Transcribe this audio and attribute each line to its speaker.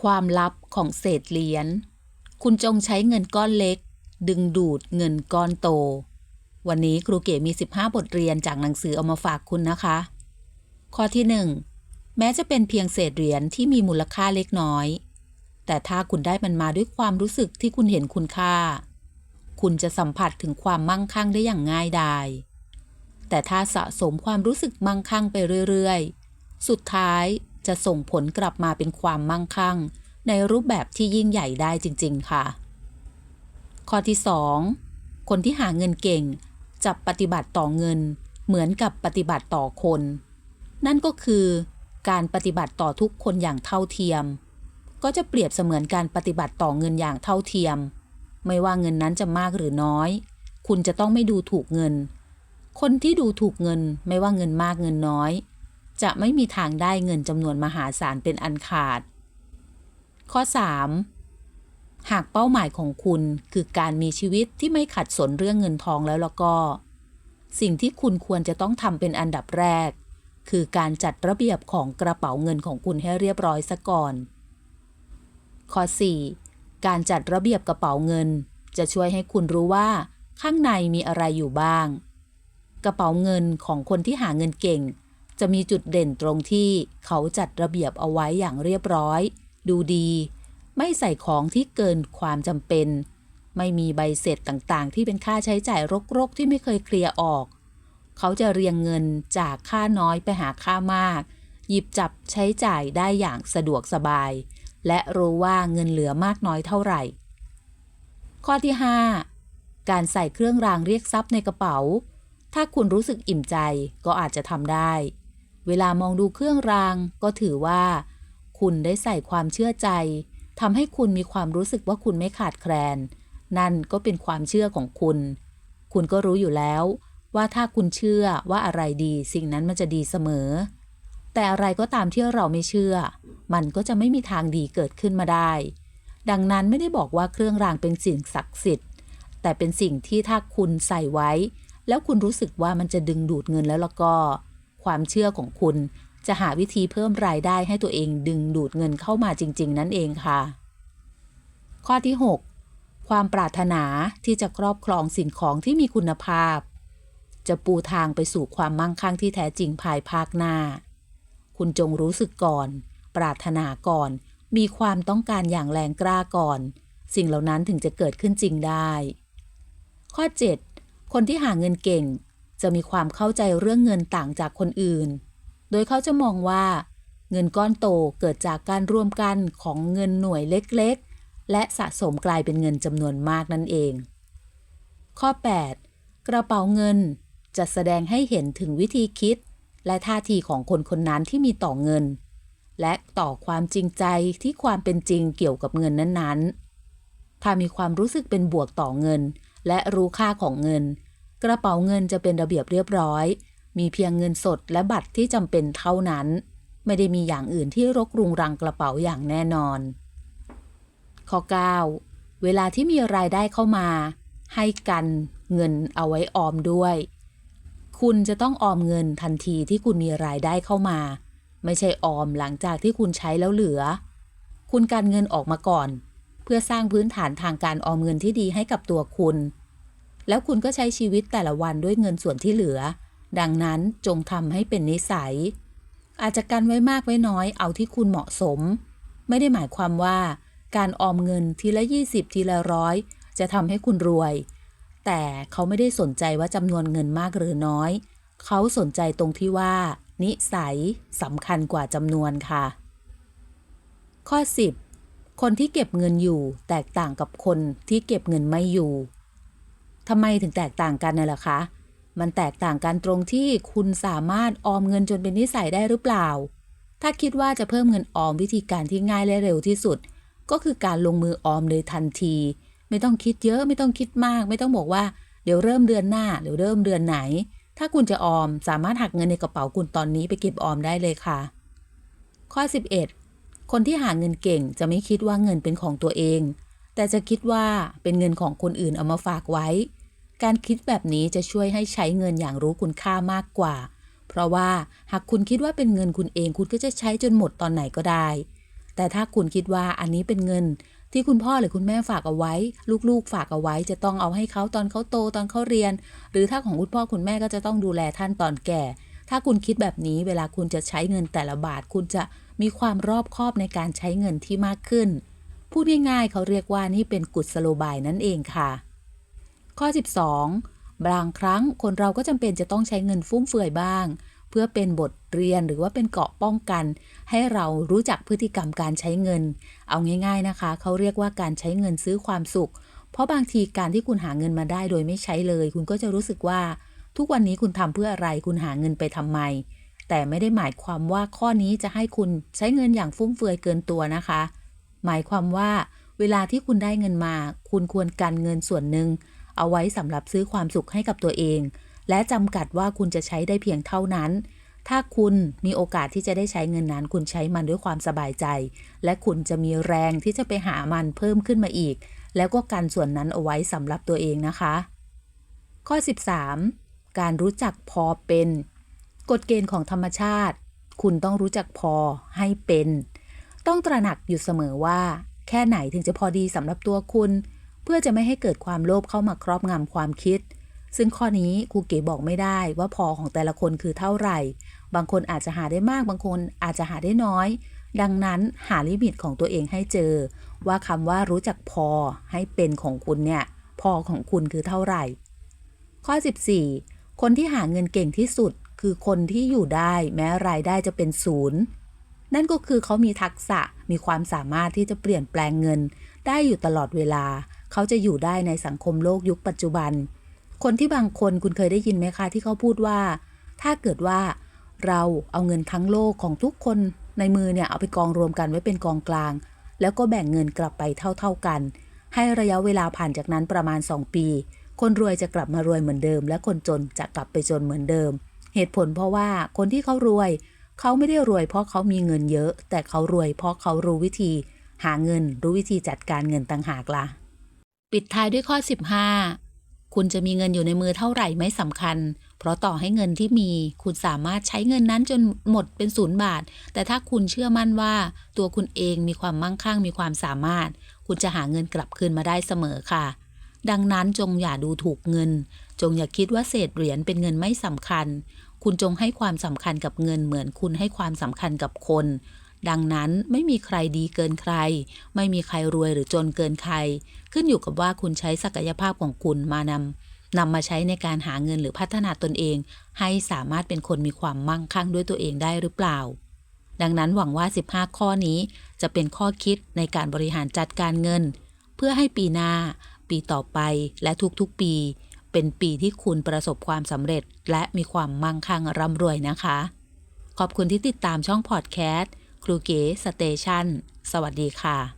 Speaker 1: ความลับของเศษเหรียญ คุณจงใช้เงินก้อนเล็ก ดึงดูดเงินก้อนโต วันนี้ครูเก๋มี 15 บทเรียนจากหนังสือเอามาฝากคุณนะคะ ข้อที่ 1 แม้จะเป็นเพียงเศษเหรียญที่มีมูลค่าเล็กน้อย แต่ถ้าคุณได้มันมาด้วยความรู้สึกที่คุณเห็นคุณค่า คุณจะสัมผัสถึงความมั่งคั่งได้อย่างง่ายดาย แต่ถ้าสะสมความรู้สึกมั่งคั่งไปเรื่อย ๆ สุดท้าย จะส่งผลกลับมาเป็นความมั่งคั่ง ในรูปแบบที่ยิ่งใหญ่ได้จริง ๆ ค่ะ ข้อที่ 2 คนที่หาเงินเก่งจะปฏิบัติต่อเงิน เหมือนกับปฏิบัติต่อคน นั่นก็คือ การปฏิบัติต่อทุกคนอย่างเท่าเทียม ก็จะเปรียบเสมือนการปฏิบัติต่อเงินอย่างเท่าเทียม ไม่ว่าเงินนั้นจะมากหรือน้อย คุณจะต้องไม่ดูถูกเงิน คนที่ดูถูกเงินไม่ว่าเงินมากเงินน้อย จะไม่มีทางได้เงินจำนวนมหาศาลเป็นอันขาด ข้อ 3. หากเป้าหมายของคุณคือการมีชีวิตที่ไม่ขัดสนเรื่องเงินทองแล้วล้วก็ สิ่งที่คุณควรจะต้องทำเป็นอันดับแรก คือการจัดระเบียบของกระเป๋าเงินของคุณให้เรียบร้อยซะก่อน ข้อ 4. การจัดระเบียบกระเป๋าเงิน จะช่วยให้คุณรู้ว่า ข้างในมีอะไรอยู่บ้าง กระเป๋าเงินของคนที่หาเงินเก่ง จะมีจุดเด่นตรงที่เขาจัดระเบียบเอาไว้อย่างเรียบร้อย ดูดี ไม่ใส่ของที่เกินความจำเป็น ไม่มีใบเสร็จต่างๆ ที่เป็นค่าใช้จ่ายรกๆ ที่ไม่เคยเคลียร์ออก เขาจะเรียงเงินจากค่าน้อยไปหาค่ามาก หยิบจับใช้จ่ายได้อย่างสะดวกสบาย และรู้ว่าเงินเหลือมากน้อยเท่าไหร่ ข้อที่ 5 การใส่เครื่องรางเรียกทรัพย์ในกระเป๋าถ้าคุณรู้สึกอิ่มใจก็อาจจะทำได้ เวลามองดูเครื่องรางก็ถือว่า คุณได้ใส่ความเชื่อใจทำให้คุณมีความรู้สึกว่าคุณไม่ขาดแคลน นั่นก็เป็นความเชื่อของคุณ คุณก็รู้อยู่แล้ว ว่าถ้าคุณเชื่อว่าอะไรดีสิ่งนั้นมันจะดีเสมอ แต่อะไรก็ตามที่เราไม่เชื่อ มันก็จะไม่มีทางดีเกิดขึ้นมาได้ ดังนั้นไม่ได้บอกว่าเครื่องรางเป็นสิ่งศักดิ์สิทธิ์ แต่เป็นสิ่งที่ถ้าคุณใส่ไว้ แล้วคุณรู้สึกว่ามันจะดึงดูดเงินแล้วล้วก็ ความเชื่อของคุณ จะหาวิธีเพิ่มรายได้ให้ตัวเองดึงดูดเงินเข้ามาจริง ๆ นั่นเองค่ะ ข้อที่ 6 ความปรารถนาที่จะครอบครองสิ่งของที่มีคุณภาพ จะปูทางไปสู่ความมั่งคั่งที่แท้จริงภายภาคหน้า คุณจงรู้สึกก่อน ปรารถนาก่อน มีความต้องการอย่างแรงกล้าก่อน สิ่งเหล่านั้นถึงจะเกิดขึ้นจริงได้ ข้อ 7 คนที่หาเงินเก่ง จะมีความเข้าใจเรื่องเงินต่างจากคนอื่น โดยเขาจะมองว่า เงินก้อนโตเกิดจากการรวมกันของเงินหน่วยเล็กๆ และสะสมกลายเป็นเงินจำนวนมากนั่นเอง ข้อ 8 กระเป๋าเงินจะแสดงให้เห็นถึงวิธีคิด และท่าทีของคนคนนั้นที่มีต่อเงิน และต่อความจริงใจที่ความเป็นจริงเกี่ยวกับเงินนั้นๆ ถ้ามีความรู้สึกเป็นบวกต่อเงิน และรู้ค่าของเงิน กระเป๋าเงินจะเป็นระเบียบเรียบร้อย มีเพียงเงินสดและบัตรที่จำเป็นเท่านั้น ไม่ได้มีอย่างอื่นที่รกรุงรังกระเป๋าอย่างแน่นอน ข้อ 9 เวลาที่มีรายได้เข้ามา ให้กันเงินเอาไว้ออมด้วย คุณจะต้องออมเงินทันทีที่คุณมีรายได้เข้ามา ไม่ใช่ออมหลังจากที่คุณใช้แล้วเหลือ คุณการเงินออกมาก่อน เพื่อสร้างพื้นฐานทางการออมเงินที่ดีให้กับตัวคุณ แล้วคุณก็ใช้ชีวิตแต่ละวันด้วยเงินส่วนที่เหลือ ดังนั้นจงทำให้เป็นนิสัย อาจจะกันไว้มากไว้น้อยเอาที่คุณเหมาะสม ไม่ได้หมายความว่า การออมเงินทีละ 20 ทีละร้อยจะทำให้คุณรวย แต่เขาไม่ได้สนใจว่าจำนวนเงินมากหรือน้อย เขาสนใจตรงที่ว่า นิสัยสำคัญกว่าจำนวนค่ะ ข้อ 10 คนที่เก็บเงินอยู่แตกต่างกับคนที่เก็บเงินไม่อยู่ ทำไมถึงแตกต่างกันน่ะล่ะคะ มันแตกต่างกันตรงที่คุณสามารถออมเงินจนเป็นนิสัยได้หรือเปล่า ถ้าคิดว่าจะเพิ่มเงินออมวิธีการที่ง่ายและเร็วที่สุด ก็คือการลงมือออมเลยทันที ไม่ต้องคิดเยอะไม่ต้องคิดมาก ไม่ต้องบอกว่าเดี๋ยวเริ่มเดือนหน้าเดี๋ยวเริ่มเดือนไหน ถ้าคุณจะออมสามารถหักเงินในกระเป๋าคุณตอนนี้ไปเก็บออมได้เลยค่ะ ข้อ 11 คนที่หาเงินเก่งจะไม่คิดว่าเงินเป็นของตัวเอง แต่จะคิดว่าเป็นเงินของคนอื่นเอามาฝากไว้ การคิดแบบนี้จะช่วยให้ใช้เงินอย่างรู้คุณค่ามากกว่า เพราะว่าหากคุณคิดว่าเป็นเงินคุณเองคุณก็จะใช้จนหมดตอนไหนก็ได้ แต่ถ้าคุณคิดว่าอันนี้เป็นเงิน ที่คุณพ่อหรือคุณแม่ฝากเอาไว้ ลูกๆ ฝากเอาไว้ จะต้องเอาให้เขาตอนเขาโตตอนเขาเรียน หรือถ้าของคุณพ่อคุณแม่ก็จะต้องดูแลท่านตอนแก่ ถ้าคุณคิดแบบนี้เวลาคุณจะใช้เงินแต่ละบาท คุณจะมีความรอบคอบในการใช้เงินที่มากขึ้น พูดง่ายๆเขาเรียกว่านี่เป็นกุศโลบายนั่นเองค่ะ ข้อ 12 บางครั้งคนเราก็จำเป็นจะต้องใช้เงินฟุ่มเฟือยบ้าง เพื่อเป็นบทเรียนหรือว่าเป็นเกาะป้องกัน ให้เรารู้จักพฤติกรรมการใช้เงิน เอาง่าย ๆนะคะ เขาเรียกว่าการใช้เงินซื้อความสุข เพราะบางทีการที่คุณหาเงินมาได้โดยไม่ใช้เลย คุณก็จะรู้สึกว่า ทุกวันนี้คุณทำเพื่ออะไรคุณหาเงินไปทำไมแต่ไม่ได้หมายความว่าข้อนี้จะให้คุณใช้เงินอย่างฟุ่มเฟือยเกินตัวนะคะ หมายความว่า เวลาที่คุณได้เงินมา คุณควรกันเงินส่วนหนึ่ง เอาไว้สำหรับซื้อความสุขให้กับตัวเอง และจำกัดว่าคุณจะใช้ได้เพียงเท่านั้น ถ้าคุณมีโอกาสที่จะได้ใช้เงินนั้น คุณใช้มันด้วยความสบายใจ และคุณจะมีแรงที่จะไปหามันเพิ่มขึ้นมาอีก แล้วก็กันส่วนนั้นเอาไว้สำหรับตัวเองนะคะ ข้อ 13 การรู้จักพอเป็น กฎเกณฑ์ของธรรมชาติ คุณต้องรู้จักพอให้เป็น ต้องตระหนักอยู่เสมอว่า แค่ไหนถึงจะพอดีสำหรับตัวคุณ พื่อจะไม่ให้เกิดความโลภเข้ามาครอบงำความคิด ซึ่งข้อนี้ครูเก๋บอกไม่ได้ว่าพอของแต่ละคนคือเท่าไหร่ บางคนอาจจะหาได้มาก บางคนอาจจะหาได้น้อย ดังนั้นหาลิมิตของตัวเองให้เจอ ว่าคำว่ารู้จักพอให้เป็นของคุณเนี่ย พอของคุณคือเท่าไหร่ ข้อ 14 คนที่หาเงินเก่งที่สุดคือคนที่อยู่ได้แม้รายได้จะเป็นศูนย์นั่นก็คือเขามีทักษะมีความสามารถที่จะเปลี่ยนแปลงเงิน ได้อยู่ตลอดเวลา เขาจะอยู่ได้ในสังคมโลกยุคปัจจุบัน คนที่บางคนคุณเคยได้ยินไหมคะที่เขาพูดว่า ถ้าเกิดว่าเราเอาเงินทั้งโลกของทุกคนในมือเนี่ยเอาไปกองรวมกันไว้เป็นกองกลาง แล้วก็แบ่งเงินกลับไปเท่า ๆกัน ให้ระยะเวลาผ่านจากนั้นประมาณ 2 ปี คนรวยจะกลับมารวยเหมือนเดิม และคนจนจะกลับไปจนเหมือนเดิม เหตุผลเพราะว่าคนที่เขารวย เขาไม่ได้รวยเพราะเขามีเงินเยอะ แต่เขารวยเพราะเขารู้วิธี หาเงินรู้วิธีจัดการเงินต่างหากละ่ะ ปิดท้ายด้วยข้อ 15 คุณจะมีเงินอยู่ในมือเท่าไหร่ไม่สำคัญ เพราะต่อให้เงินที่มี คุณสามารถใช้เงินนั้นจนหมดเป็นศูนย์บาท แต่ถ้าคุณเชื่อมั่นว่า ตัวคุณเองมีความมั่งคั่งมีความสามารถ คุณจะหาเงินกลับคืนมาได้เสมอค่ะ ดังนั้นจงอย่าดูถูกเงิน จงอย่าคิดว่าเศษเหรียญเป็นเงินไม่สำคัญ คุณจงให้ความสำคัญกับเงินเหมือนคุณให้ความสำคัญกับคน ดังนั้นไม่มีใครดีเกินใคร ไม่มีใครรวยหรือจนเกินใคร ขึ้นอยู่กับว่าคุณใช้ศักยภาพของคุณมานำนำมาใช้ในการหาเงินหรือพัฒนาตนเอง ให้สามารถเป็นคนมีความมั่งคั่งด้วยตัวเองได้หรือเปล่า ดังนั้นหวังว่า 15 ข้อนี้จะเป็นข้อคิดในการบริหารจัดการเงิน เพื่อให้ปีหน้า ปีต่อไปและทุกๆปี เป็นปีที่คุณประสบความสำเร็จ และมีความมั่งคั่งร่ำรวยนะคะ ขอบคุณที่ติดตามช่องพอดแคสต์ ครูเก๋สเตชันสวัสดีค่ะ